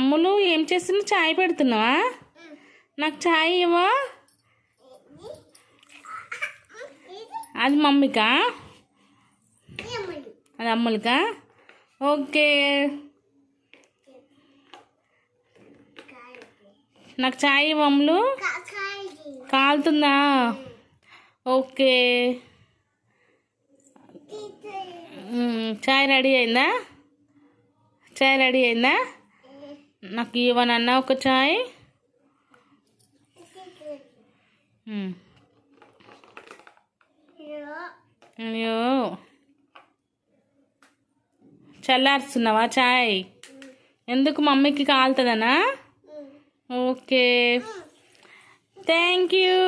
అమ్ములు ఏం చేస్తున్నావు చాయ్ పెడుతున్నావా? నాకు చాయ్ ఇవ్వా. అది మమ్మీకా? అది అమ్ములకా? ఓకే. నాకు చాయ్ ఇవ్వు అమ్ములు. కాలుతుందా? ఓకే. చాయ్ రెడీ అయిందా? చాయ్ రెడీ అయిందా? నాకు ఇవ్వనన్నా ఒక చాయ్? అయ్యో. చల్లారుస్తున్నావా చాయ్? ఎందుకు మమ్మీకి కాలుతుందనా? ఓకే. Thank you.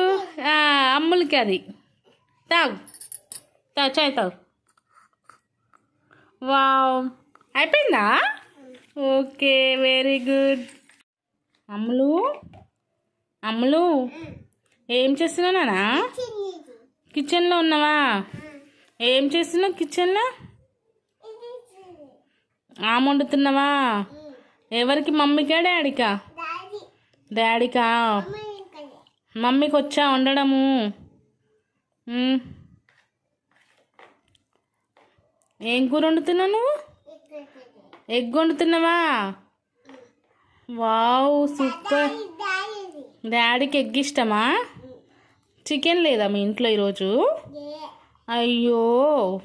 అమ్ములకి అది. తాగు. తా చాయ్ తాగు. వావ్. అయిపోయిందా? ఓకే వెరీ గుడ్ అమ్ములు? అమ్ములు? ఏం చేస్తున్నానా కిచెన్లో ఉన్నావా? ఏం చేస్తున్నావు కిచెన్లో? ఆమె వండుతున్నావా? ఎవరికి? మమ్మీకా డాడీకా? డాడీకా? మమ్మీకి వచ్చా వండడము ఏం కూర వండుతున్నావు నువ్వు? ఎగ్ వండుతున్నావా? Wow super. డాడీకి ఎగ్ ఇష్టమా? చికెన్ లేదా మీ ఇంట్లో ఈరోజు? అయ్యో.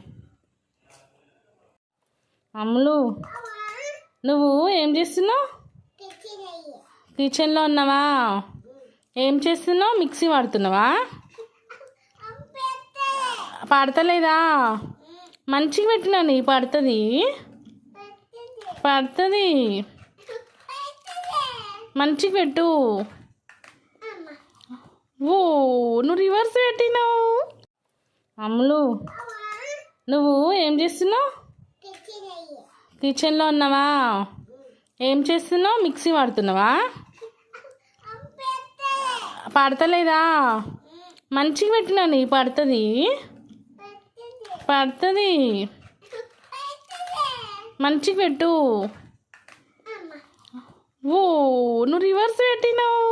అమ్ములు నువ్వు ఏం చేస్తున్నావు? కిచెన్లో ఉన్నావా? ఏం చేస్తున్నావు? మిక్సీ వాడుతున్నావా? పడతలేదా? మంచిగా పెట్టినా నీ పడుతుంది. పడుతుంది మంచిగా పెట్టు. ఓ నువ్వు రివర్స్ పెట్టినావు. అమ్ములు నువ్వు ఏం చేస్తున్నావు? కిచెన్లో ఉన్నావా? ఏం చేస్తున్నావు? మిక్సీ వాడుతున్నావా? పడతలేదా? మంచిగా పెట్టినా నీ పడుతుంది. పడుతుంది. మంచిగా పెట్టు. ఓ నువ్వు రివర్స్ పెట్టినావు.